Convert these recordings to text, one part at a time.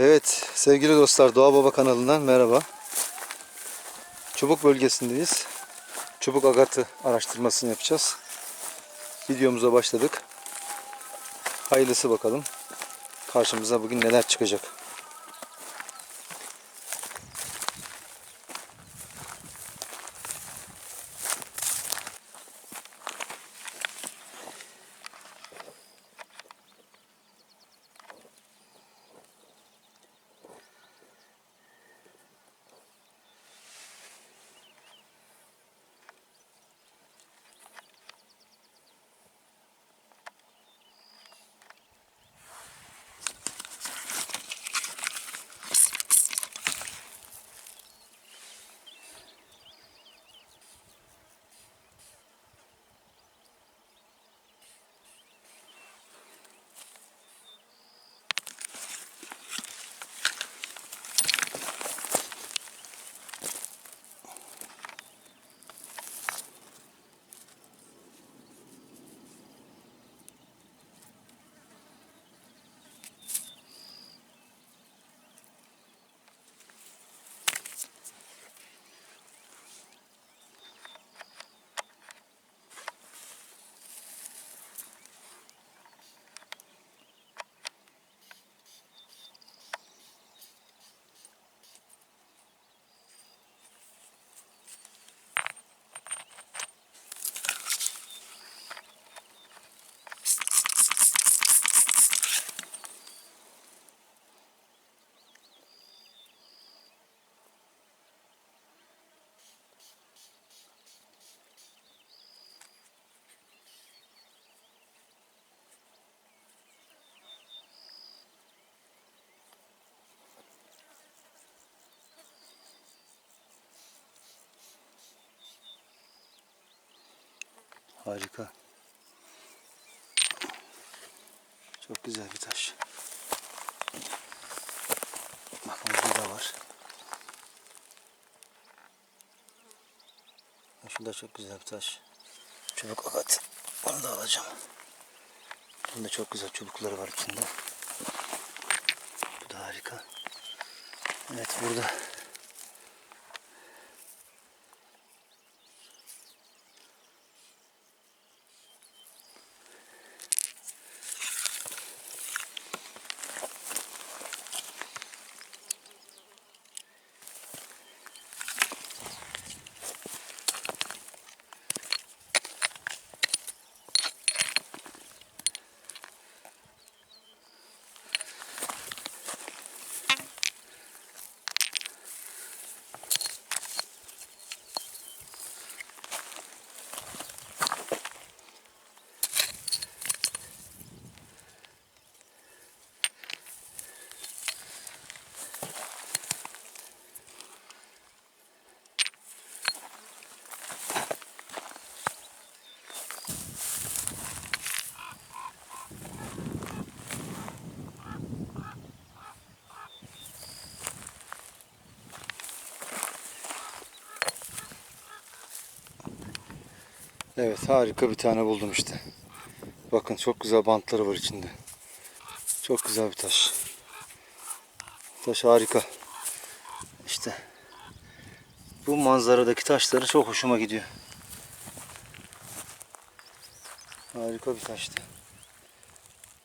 Evet sevgili dostlar Doğa Baba kanalından merhaba. Çubuk bölgesindeyiz. Çubuk agatı araştırmasını yapacağız. Videomuza başladık. Hayırlısı bakalım. Karşımıza bugün neler çıkacak. Harika. Çok güzel bir taş. Bakın burada da var. Şu da çok güzel bir taş. Çubuk agat. Onu da alacağım. Bunun da çok güzel çubukları var içinde. Bu da harika. Evet burada Evet harika bir tane buldum işte. Bakın çok güzel bantları var içinde. Çok güzel bir taş. Taş harika. İşte bu manzaradaki taşları çok hoşuma gidiyor. Harika bir taştı.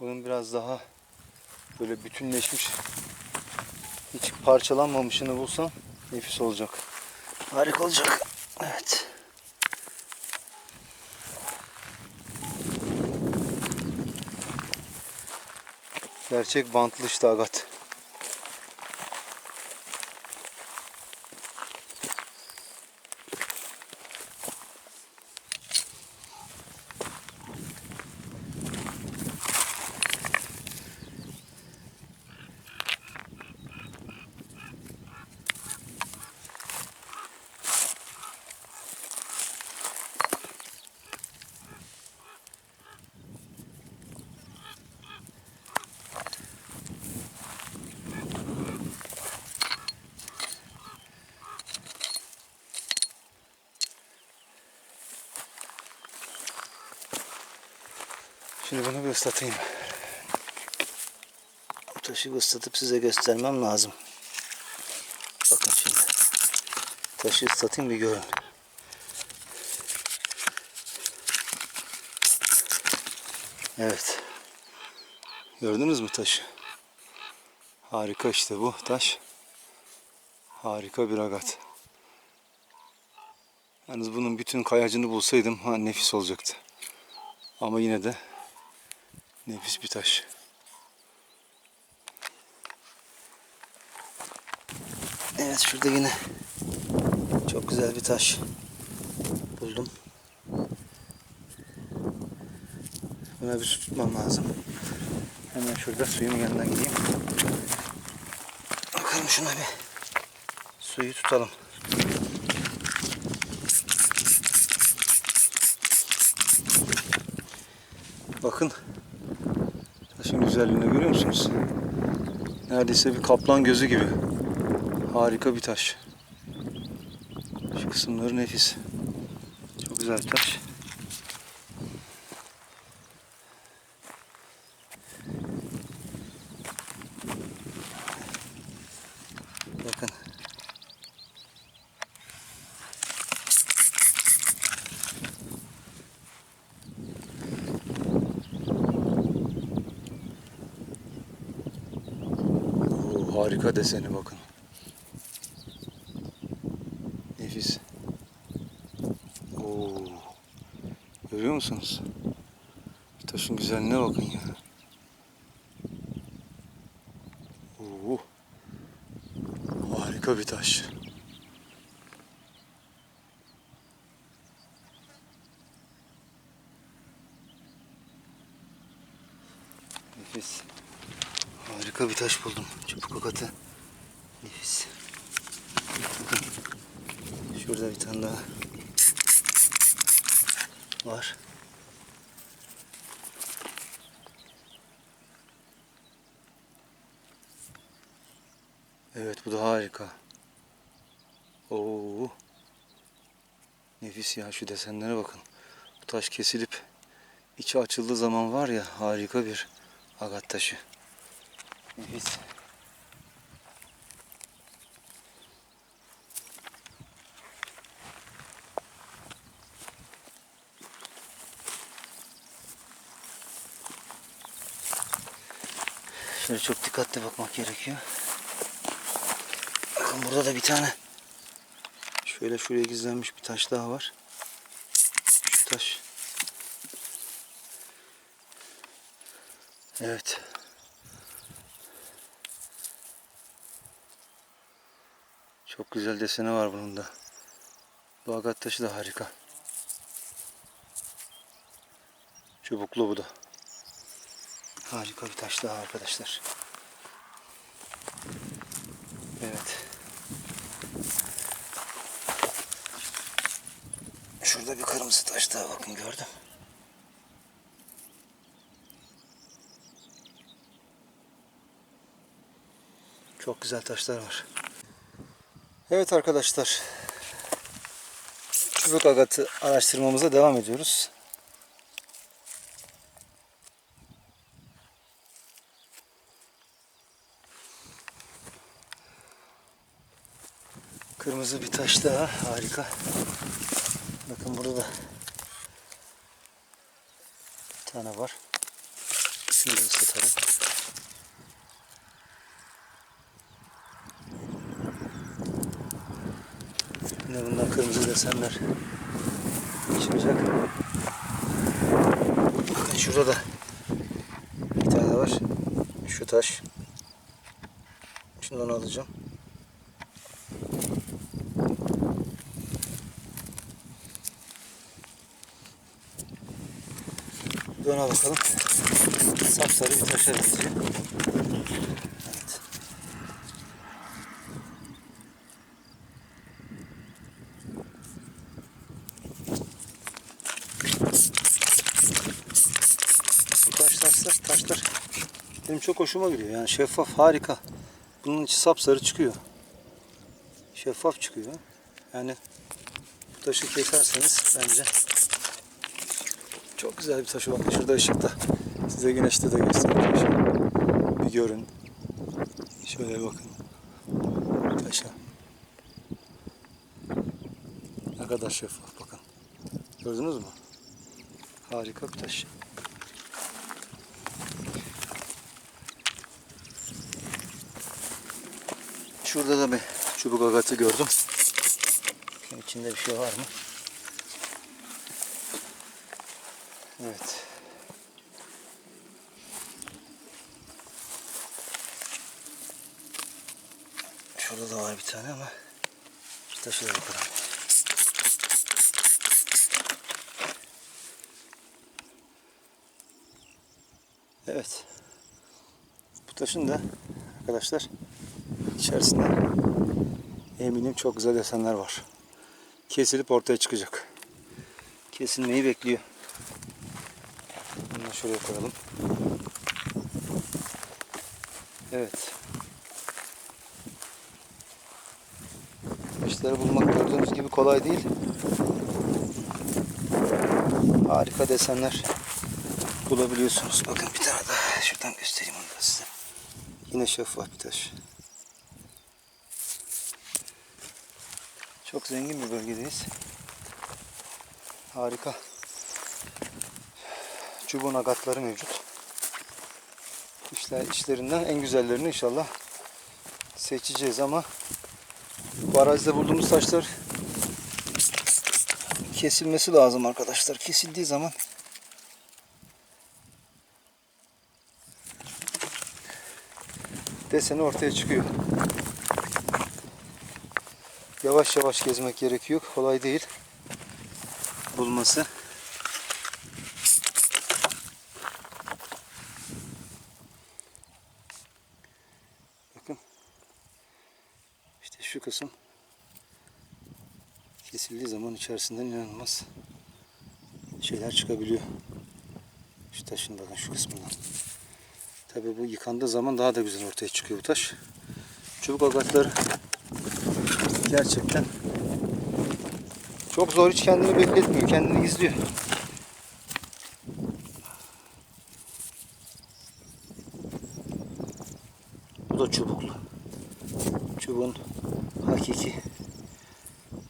Bunun biraz daha böyle bütünleşmiş hiç parçalanmamışını bulsam nefis olacak. Harika olacak. Evet. Gerçek bantlı işte agat. Şimdi bunu bir ıslatayım. taşı ıslatıp size göstermem lazım. Bakın şimdi. Taşı ıslatayım bir görün. Evet. Gördünüz mü taşı? Harika işte bu taş. Harika bir agat. Yalnız bunun bütün kayacını bulsaydım ha, nefis olacaktı. Ama yine de nefis bir taş. Evet şurada yine çok güzel bir taş buldum. Buna bir su tutmam lazım. Hemen şurada suyun yanına gideyim. Bakalım şuna bir suyu tutalım. Bakın güzelliğini görüyor musunuz? Neredeyse bir kaplan gözü gibi. Harika bir taş. Şu kısımları nefis. Çok güzel taş. Bakın. Oo, harika deseni bakın. Nefis. Oo. Görüyor musunuz? Taşın güzelliğine bakın ya. Oo. Harika bir taş. Nefis. Harika bir taş buldum. Çubuk akatı. Nefis. Şurada bir tane daha var. Evet bu da harika. Oo. Nefis ya şu desenlere bakın. Bu taş kesilip içi açıldığı zaman var ya harika bir agat taşı. Nefis. Şöyle çok dikkatli bakmak gerekiyor. Bakın burada da bir tane şöyle şuraya gizlenmiş bir taş daha var. Şu taş. Evet. Çok güzel deseni var bunun da. Bu taşı da harika. Çubuklu bu da. Harika bir taş daha arkadaşlar. Evet. Şurada bir kırmızı taş daha bakın gördüm. Çok güzel taşlar var. Evet arkadaşlar. Çubuk agatı araştırmamıza devam ediyoruz. Kırmızı bir taş daha harika. Bakın burada da bir tane var. Da ıslatalım. Yine bundan kırmızı desenler çıkacak. Şurada da bir tane var. Şu taş. Şundan alacağım. Ona bakalım. Sapsarı bir taşa benziyor. Evet. Bu taş taşlar, taşlar benim çok hoşuma gidiyor. Yani şeffaf, harika. Bunun içi sapsarı çıkıyor. Şeffaf çıkıyor. Yani bu taşı keserseniz bence çok güzel bir taşı bakın şurada ışıkta. Size güneşte de göstereceğim şimdi. Bir görün. Şöyle bakın. Taşa. Ne kadar şeffaf bakın. Gördünüz mü? Harika bir taş. Şurada da bir çubuk agatı gördüm. Bakayım içinde bir şey var mı? Evet. Şurada da var bir tane ama şu taşı da bakalım. Evet. Bu taşın da arkadaşlar içerisinde eminim çok güzel desenler var. Kesilip ortaya çıkacak. Kesilmeyi bekliyor. Bunu şuraya koyalım. Evet. Taşları bulmak gördüğünüz gibi kolay değil. Harika desenler bulabiliyorsunuz. Bakın bir tane daha şuradan göstereyim onu da size. Yine şeffaf bir taş. Çok zengin bir bölgedeyiz. Harika. Çubuğun agatları mevcut. İşler, işlerinden en güzellerini inşallah seçeceğiz ama bu arazide bulduğumuz taşlar kesilmesi lazım arkadaşlar. Kesildiği zaman deseni ortaya çıkıyor. Yavaş yavaş gezmek gerekiyor. Kolay değil bulması. Bakın. İşte şu kısım kesildiği zaman içerisinden inanılmaz şeyler çıkabiliyor. Şu taşın bakın şu kısmından. Tabi bu yıkandığı zaman daha da güzel ortaya çıkıyor bu taş. Çubuk agatları gerçekten çok zor hiç kendini bekletmiyor. Kendini gizliyor. Bu da çubuklu. Çubuğun hakiki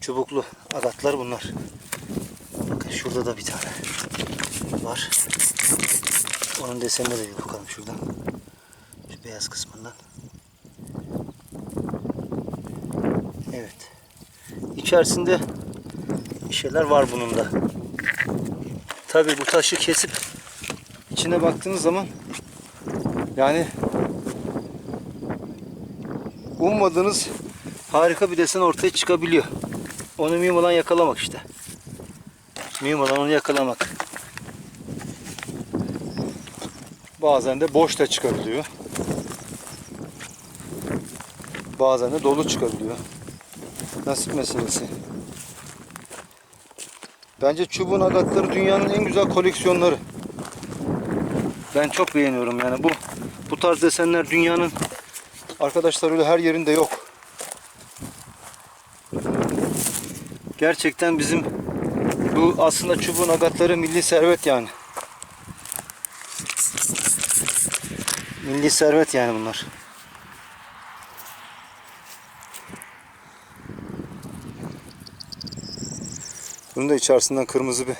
çubuklu agatlar bunlar. Bakın şurada da bir tane var. Onun desenine de bakalım şuradan. Şu beyaz kısmından. Evet. İçerisinde bir şeyler var bunun da. Tabi bu taşı kesip içine baktığınız zaman yani ummadığınız harika bir desen ortaya çıkabiliyor. Onu mühim olan yakalamak işte. Mühim olan onu yakalamak. Bazen de boş da çıkabiliyor. Bazen de dolu çıkabiliyor. Nasip meselesi. Bence çubuğun agatları dünyanın en güzel koleksiyonları. Ben çok beğeniyorum yani bu bu tarz desenler dünyanın arkadaşlar öyle her yerinde yok. Gerçekten bizim bu aslında çubuğun agatları milli servet yani. Milli servet yani bunlar. Bunun da içerisinden kırmızı bir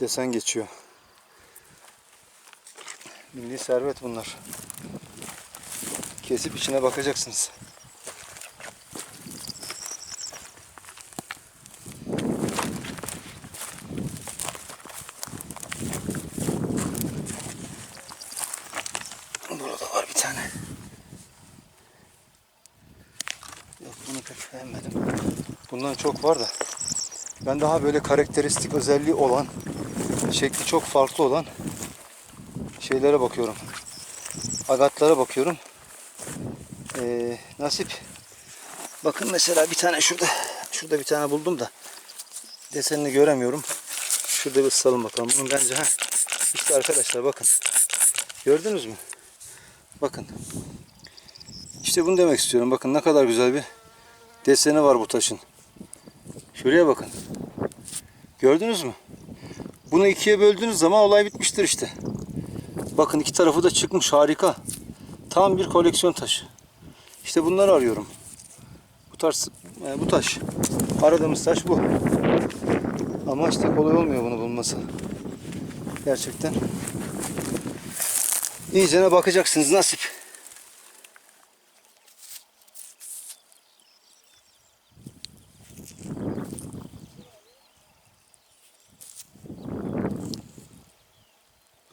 desen geçiyor. Milli servet bunlar. Kesip içine bakacaksınız. Burada var bir tane. Yok bunu pek beğenmedim. Bundan çok var da. Ben daha böyle karakteristik özelliği olan, şekli çok farklı olan şeylere bakıyorum. Agatlara bakıyorum. Ee, nasip. Bakın mesela bir tane şurada, şurada bir tane buldum da desenini göremiyorum. Şurada bir ısalım bakalım. Bunun bence ha. İşte arkadaşlar bakın. Gördünüz mü? Bakın. İşte bunu demek istiyorum. Bakın ne kadar güzel bir deseni var bu taşın. Şuraya bakın. Gördünüz mü? Bunu ikiye böldüğünüz zaman olay bitmiştir işte. Bakın iki tarafı da çıkmış harika. Tam bir koleksiyon taşı. İşte bunları arıyorum. Bu tarz e, bu taş. Aradığımız taş bu. Ama işte kolay olmuyor bunu bulması. Gerçekten. İyicene bakacaksınız nasip.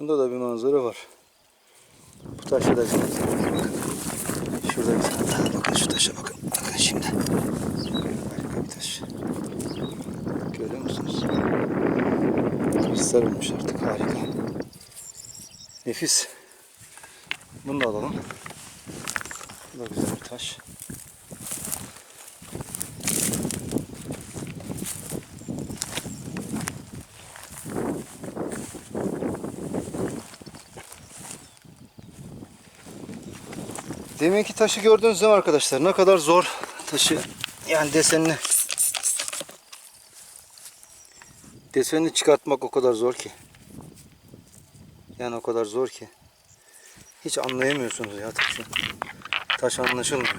Bunda da bir manzara var. Bu taşta da bir manzara var. Bakın. Şurada bir tane. Bakın şu taşa bakın. Bakın şimdi. Harika bir taş. Görüyor musunuz? Sarılmış artık. Harika. Nefis. Bunu da alalım. Bu da güzel bir taş. Deminki taşı gördüğünüz zaman arkadaşlar ne kadar zor taşı yani desenini desenini çıkartmak o kadar zor ki. Yani o kadar zor ki. Hiç anlayamıyorsunuz ya taşı. Taş anlaşılmıyor.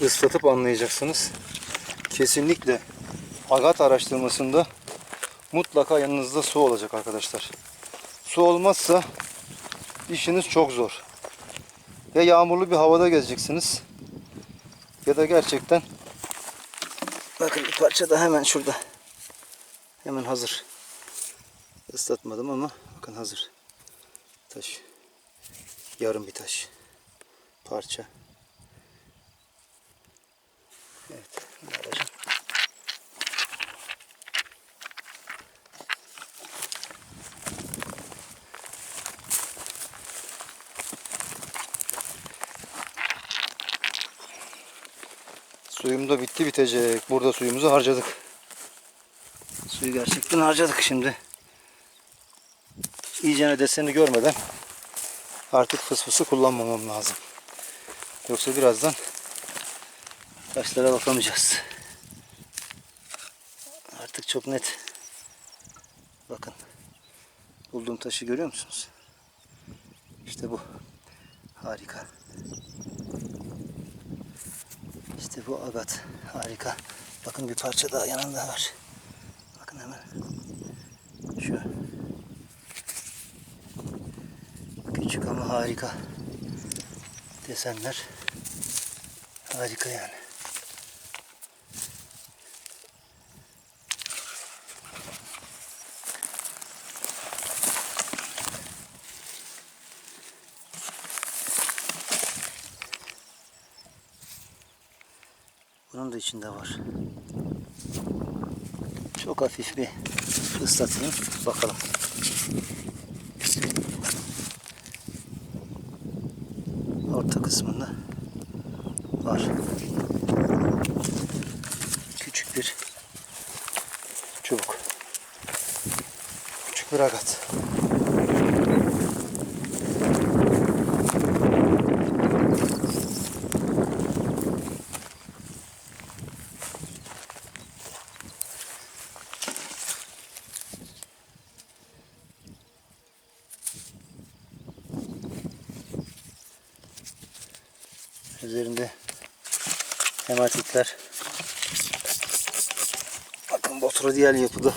Islatıp anlayacaksınız. Kesinlikle agat araştırmasında mutlaka yanınızda su olacak arkadaşlar. Su olmazsa işiniz çok zor. Ya yağmurlu bir havada gezeceksiniz ya da gerçekten bakın bir parça da hemen şurada. Hemen hazır. Islatmadım ama bakın hazır. Taş. Yarım bir taş. Parça. Evet. bunu alacağım. Da bitti bitecek. Burada suyumuzu harcadık. Suyu gerçekten harcadık şimdi. İyicene deseni görmeden artık fısfısı kullanmamam lazım. Yoksa birazdan taşlara bakamayacağız. Artık çok net. Bakın. Bulduğum taşı görüyor musunuz? İşte bu. Harika. İşte bu agat. Harika. Bakın bir parça daha yanında var. Bakın hemen. Şu. Küçük ama harika. Desenler. Harika yani. İçinde var. Çok hafif bir ıslatayım. Bakalım. Orta kısmında var. Küçük bir çubuk. Küçük bir agat. Hematitler. Bakın botradiyel yapıda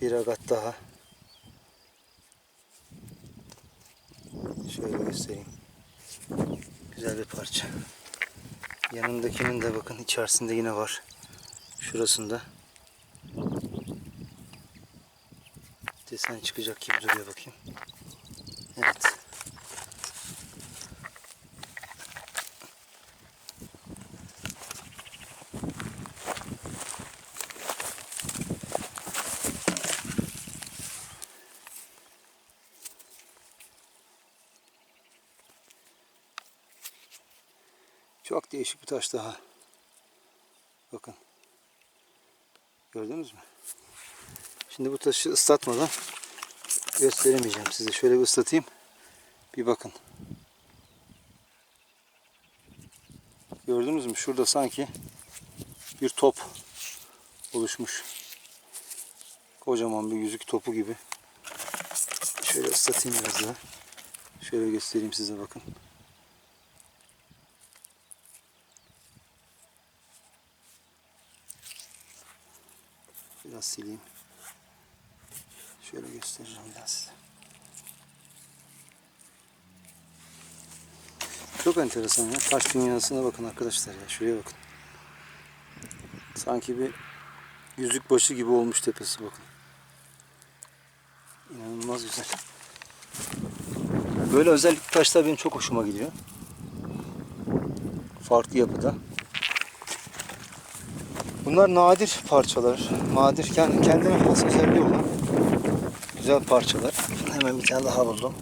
bir agat daha. Şöyle göstereyim. Güzel bir parça. Yanındakinin de bakın içerisinde yine var. Şurasında. Desen çıkacak gibi duruyor bakayım. Evet. Çok değişik bir taş daha. Bakın. Gördünüz mü? Şimdi bu taşı ıslatmadan gösteremeyeceğim size. Şöyle bir ıslatayım. Bir bakın. Gördünüz mü? Şurada sanki bir top oluşmuş. Kocaman bir yüzük topu gibi. Şöyle ıslatayım biraz daha. Şöyle göstereyim size bakın. Biraz sileyim. Şöyle göstereceğim biraz. Çok enteresan ya. Taş dünyasına bakın arkadaşlar ya. Şuraya bakın. Sanki bir yüzük başı gibi olmuş tepesi bakın. İnanılmaz güzel. Böyle özellikle taşlar benim çok hoşuma gidiyor. Farklı yapıda. Bunlar nadir parçalar. Nadir kendi kendine has özelliği olan güzel parçalar. Hemen bir tane daha buldum.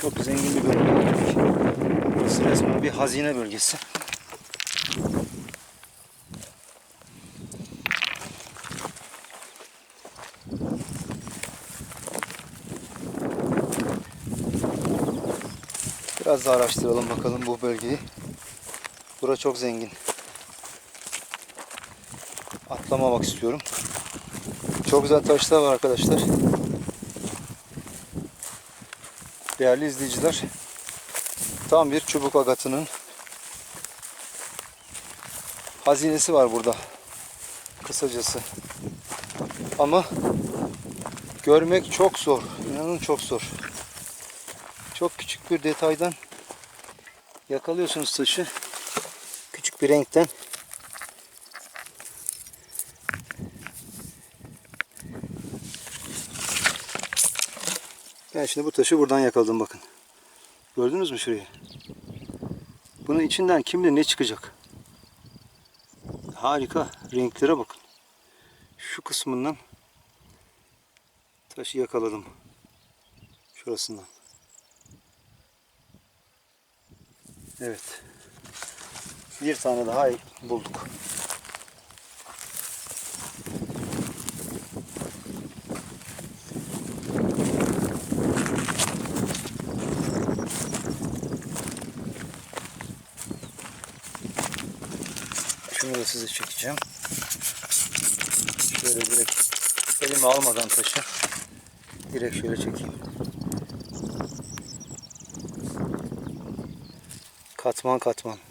Çok zengin bir bölge. Burası resmen bir hazine bölgesi. Biraz daha araştıralım bakalım bu bölgeyi. Bura çok zengin. Atlamamak istiyorum. Çok güzel taşlar var arkadaşlar. Değerli izleyiciler. Tam bir çubuk agatının hazinesi var burada. Kısacası. Ama görmek çok zor. İnanın çok zor. Çok küçük bir detaydan yakalıyorsunuz taşı. Bir renkten. Ben şimdi bu taşı buradan yakaladım bakın. Gördünüz mü şurayı? Bunun içinden kim bilir ne çıkacak. Harika renklere bakın. Şu kısmından taşı yakaladım. Şurasından. Evet. Bir tane daha bulduk. Şunu da size çekeceğim. Şöyle direkt elime almadan taşı direkt şöyle çekeyim. Katman katman.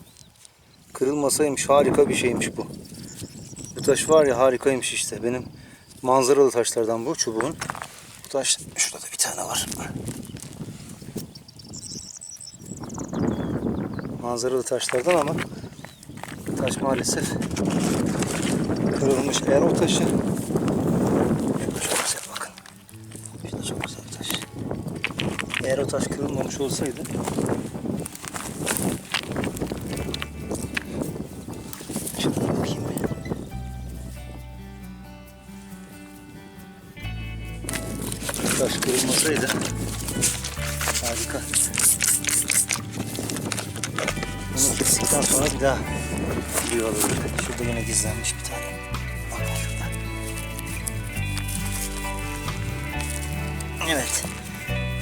Kırılmasaymış harika bir şeymiş bu. Bu taş var ya harikaymış işte. Benim manzaralı taşlardan bu çubuğun. Bu taş şurada da bir tane var. Manzaralı taşlardan ama taş maalesef kırılmış. Eğer o taşı. Eğer o taş kırılmamış olsaydı Gizlenmiş bir tane. Bakın şurada. Evet.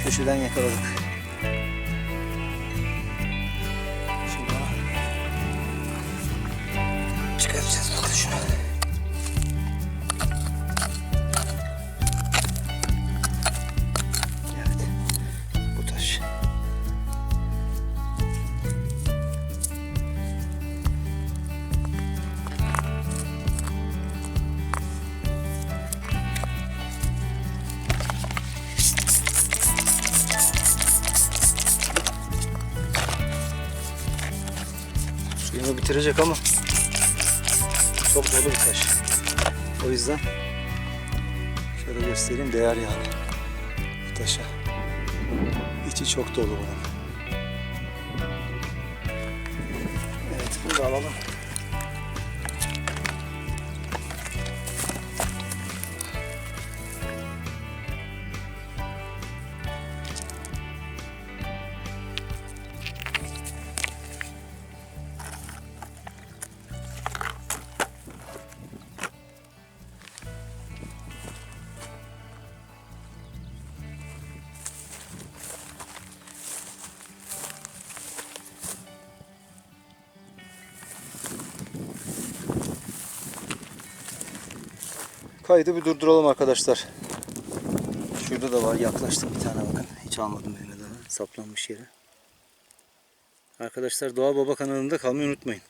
Köşeden yakaladık. Bitirecek ama çok dolu bir taş. O yüzden şöyle göstereyim değer yani bu taşa. İçi çok dolu bunun. Kaydı bir durduralım arkadaşlar. Şurada da var. Yaklaştım bir tane bakın. Hiç almadım elime daha. Saplanmış yere. Arkadaşlar Doğa Baba kanalında kalmayı unutmayın.